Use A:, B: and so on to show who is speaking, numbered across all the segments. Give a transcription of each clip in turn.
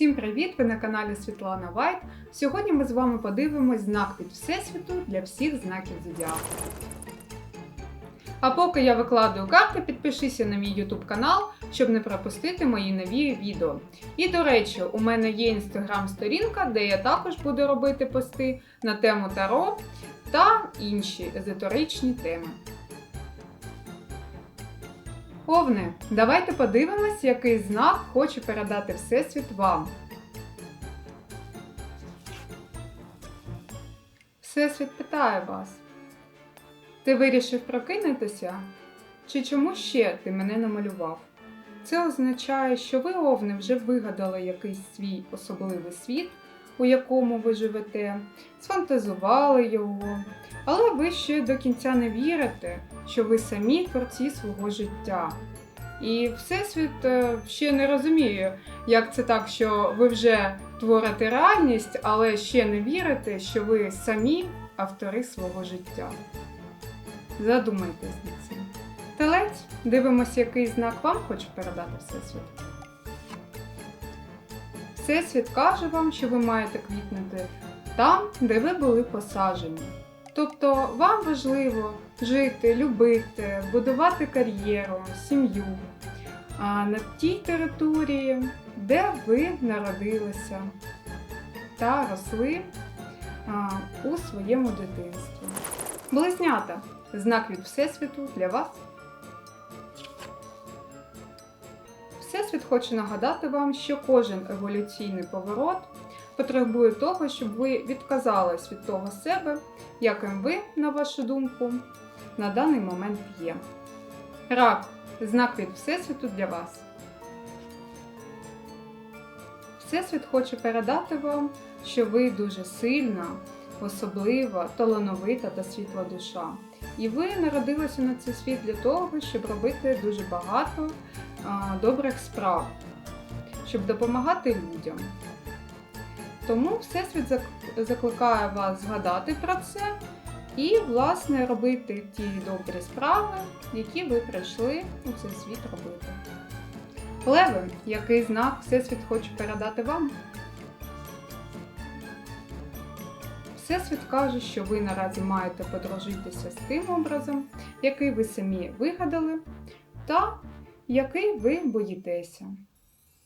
A: Всім привіт! Ви на каналі Світлана Вайт. Сьогодні ми з вами подивимось знак від Всесвіту для всіх знаків зодіаку. А поки я викладаю карти, підпишися на мій YouTube канал, щоб не пропустити мої нові відео. І до речі, у мене є інстаграм-сторінка, де я також буду робити пости на тему Таро та інші езотеричні теми. Овни, давайте подивимось, який знак хоче передати Всесвіт вам. Всесвіт питає вас. Ти вирішив прокинутися? Чи чому ще ти мене намалював? Це означає, що ви, овни, вже вигадали якийсь свій особливий світ, у якому ви живете, сфантазували його, але ви ще до кінця не вірите, що ви самі творці свого життя. І Всесвіт е, ще не розуміє, як це так, що ви вже творите реальність, але ще не вірите, що ви самі автори свого життя. Задумайтесь над цим. Телець, дивимося, який знак вам хоче передати Всесвіт. Всесвіт каже вам, що ви маєте квітнути там, де ви були посаджені. Тобто вам важливо жити, любити, будувати кар'єру, сім'ю на тій території, де ви народилися та росли у своєму дитинстві. Близнята знак від Всесвіту для вас. Всесвіт хоче нагадати вам, що кожен еволюційний поворот потребує того, щоб ви відказались від того себе, яким ви, на вашу думку, на даний момент є. Рак знак від Всесвіту для вас. Всесвіт хоче передати вам, що ви дуже сильна, особлива, талановита та світла душа. І ви народилися на цей світ для того, щоб робити дуже багато добрих справ, щоб допомагати людям. Тому Всесвіт закликає вас згадати про це і, власне, робити ті добрі справи, які ви прийшли у цей світ робити. Леви, який знак Всесвіт хоче передати вам? Всесвіт каже, що ви наразі маєте подружитися з тим образом, який ви самі вигадали, та який ви боїтеся.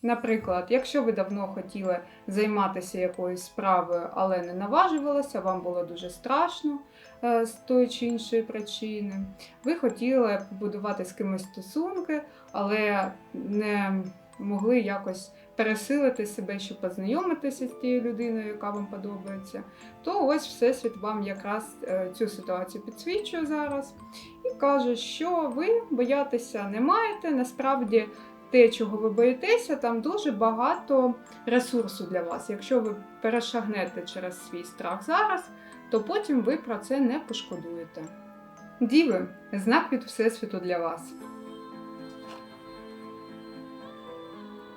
A: Наприклад, якщо ви давно хотіли займатися якоюсь справою, але не наважувалися, вам було дуже страшно е, з тої чи іншої причини. Ви хотіли побудувати з кимось стосунки, але не могли якось пересилити себе, щоб познайомитися з тією людиною, яка вам подобається, то ось Всесвіт вам якраз е, цю ситуацію підсвічує зараз і каже, що ви боятися не маєте. Насправді, те, чого ви боїтеся, там дуже багато ресурсу для вас. Якщо ви перешагнете через свій страх зараз, то потім ви про це не пошкодуєте. Діви, знак від Всесвіту для вас.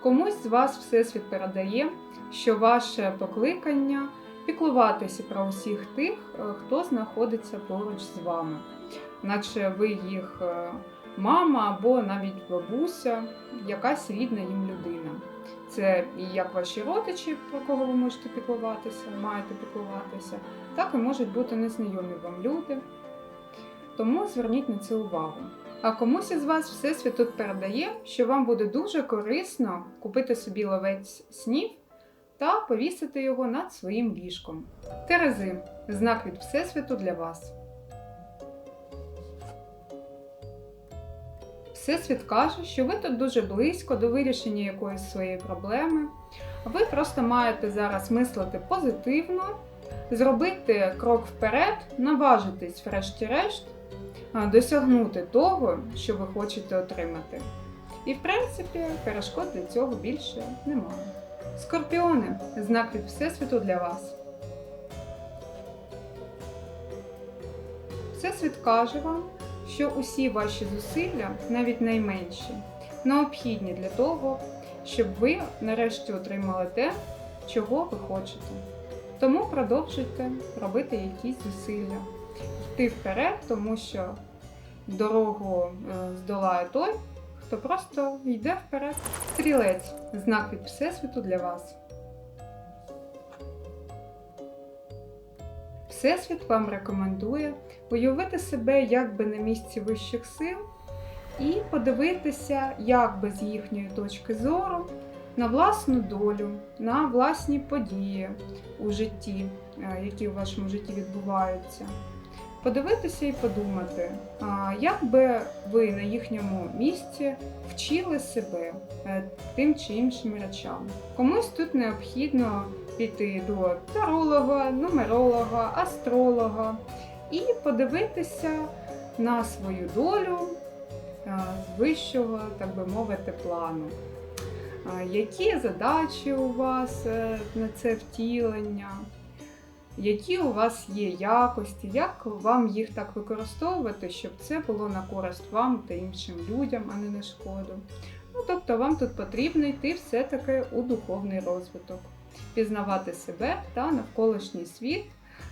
A: Комусь з вас Всесвіт передає, що ваше покликання піклуватися про усіх тих, е, хто знаходиться поруч з вами, наче ви їх е, мама або навіть бабуся, якась рідна їм людина. Це і як ваші родичі, про кого ви можете піклуватися, маєте піклуватися, так і можуть бути незнайомі вам люди. Тому зверніть на це увагу. А комусь із вас Всесвіт тут передає, що вам буде дуже корисно купити собі ловець снів та повісити його над своїм ліжком. Терези знак від Всесвіту для вас. Всесвіт каже, що ви тут дуже близько до вирішення якоїсь своєї проблеми. Ви просто маєте зараз мислити позитивно, зробити крок вперед, наважитись, врешті-решт, досягнути того, що ви хочете отримати. І, в принципі, перешкод для цього більше немає. Скорпіони знак від Всесвіту для вас. Всесвіт каже вам, що усі ваші зусилля, навіть найменші, необхідні для того, щоб ви нарешті отримали те, чого ви хочете. Тому продовжуйте робити якісь зусилля, йти вперед, тому що дорогу е, здолає той, хто просто йде вперед. Стрілець знак від Всесвіту для вас. Всесвіт вам рекомендує уявити себе якби на місці вищих сил і подивитися, як би з їхньої точки зору на власну долю, на власні події у житті, е, які у вашому житті відбуваються. Подивитися і подумати, як би ви на їхньому місці вчили себе е, тим чи іншим речам. Комусь тут необхідно піти до таролога, нумеролога, астролога і подивитися на свою долю е, з вищого, так би мовити, плану. Які задачі у вас е, на це втілення? Які у вас є якості, як вам їх так використовувати, щоб це було на користь вам та іншим людям, а не на шкоду. Ну, тобто вам тут потрібно йти все-таки у духовний розвиток, пізнавати себе та навколишній світ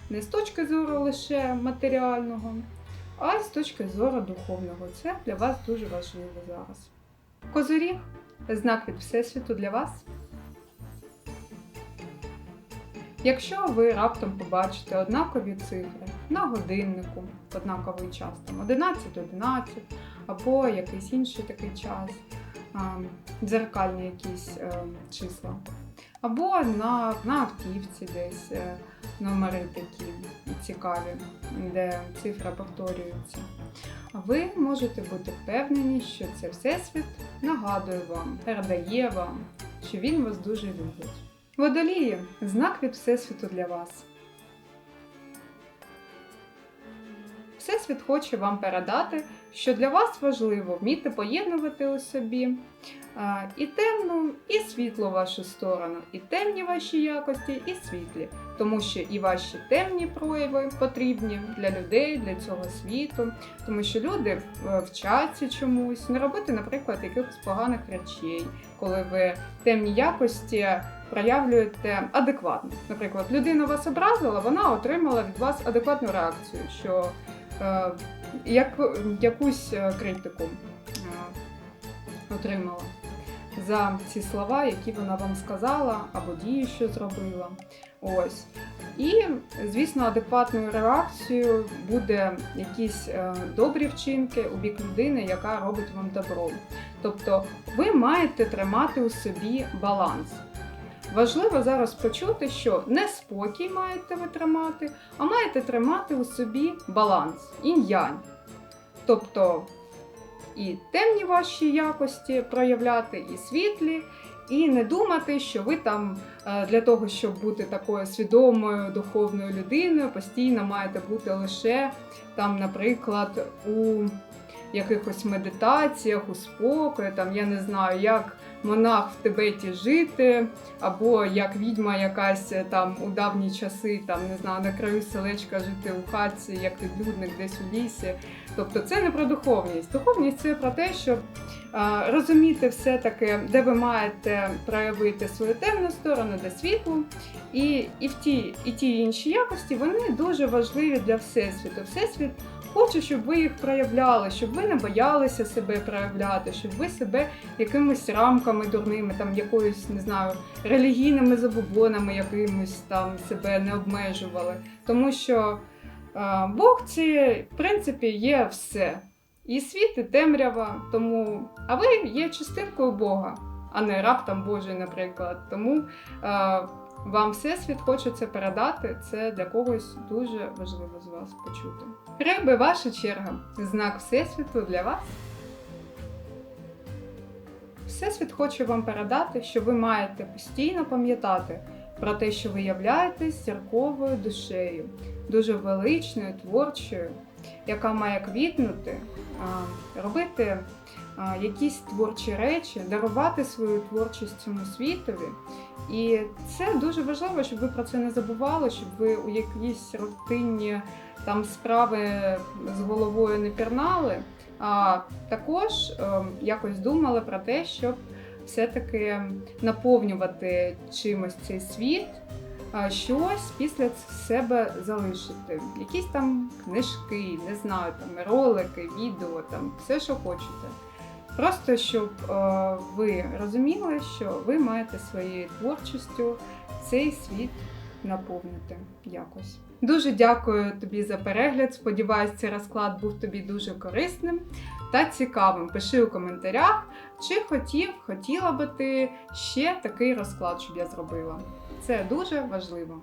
A: не з точки зору лише матеріального, а й з точки зору духовного. Це для вас дуже важливо зараз. Козиріг знак від Всесвіту для вас. Якщо ви раптом побачите однакові цифри на годиннику, однаковий час, там 11-11, або якийсь інший такий час, дзеркальні якісь е, числа, або на, на автівці десь е, номери такі цікаві, де цифра повторюється, ви можете бути впевнені, що це Всесвіт нагадує вам, передає вам, що він вас дуже любить. Водолії знак від Всесвіту для вас. Всесвіт хоче вам передати, що для вас важливо вміти поєднувати у собі і темну, і світлу вашу сторону, і темні ваші якості, і світлі. Тому що і ваші темні прояви потрібні для людей, для цього світу, тому що люди е, вчаться чомусь, не робити, наприклад, якихось поганих речей, коли ви темні якості проявлюєте адекватно. Наприклад, людина вас образила, вона отримала від вас адекватну реакцію, що е, як, якусь е, критику е, отримала за ці слова, які вона вам сказала, або дії, що зробила. Ось. І, звісно, адекватною реакцією буде якісь е, добрі вчинки у бік людини, яка робить вам добро. Тобто ви маєте тримати у собі баланс. Важливо зараз почути, що не спокій маєте ви тримати, а маєте тримати у собі баланс, інь-янь. Тобто і темні ваші якості проявляти, і світлі, і не думати, що ви там е, для того, щоб бути такою свідомою духовною людиною, постійно маєте бути лише там, наприклад, у якихось медитаціях, у спокою, там я не знаю, як монах в Тибеті жити, або як відьма якась е, там у давні часи, там не знаю, на краю селечка жити у хатці, як відлюдник десь у лісі. Тобто це не про духовність. Духовність це про те, щоб а, розуміти все-таки, де ви маєте проявити свою темну сторону, де світлу. І, і в ті, і ті інші якості вони дуже важливі для Всесвіту. Всесвіт хоче, щоб ви їх проявляли, щоб ви не боялися себе проявляти, щоб ви себе якимись рамками дурними, там якоюсь, не знаю, релігійними забобонами якимось там себе не обмежували. Тому що Бог це, в принципі, є все. І світ, і темрява. Тому, а ви є частинкою Бога, а не раптом Божий, наприклад. Тому е, вам Всесвіт хоче це передати. Це для когось дуже важливо з вас почути. Риби, ваша черга. Знак Всесвіту для вас. Всесвіт хоче вам передати, що ви маєте постійно пам'ятати про те, що ви являєтесь зірковою душею, дуже величною, творчою, яка має квітнути, робити якісь творчі речі, дарувати свою творчість цьому світові. І це дуже важливо, щоб ви про це не забували, щоб ви у якісь рутинні там справи з головою не пірнали, а також е, якось думали про те, щоб все-таки наповнювати чимось цей світ, щось після себе залишити. Якісь там книжки, не знаю, там ролики, відео, там все, що хочете. Просто щоб е, ви розуміли, що ви маєте своєю творчістю цей світ наповнити якось. Дуже дякую тобі за перегляд. Сподіваюсь, цей розклад був тобі дуже корисним та цікавим. Пиши у коментарях, чи хотів, хотіла би ти ще такий розклад, щоб я зробила. Це дуже важливо.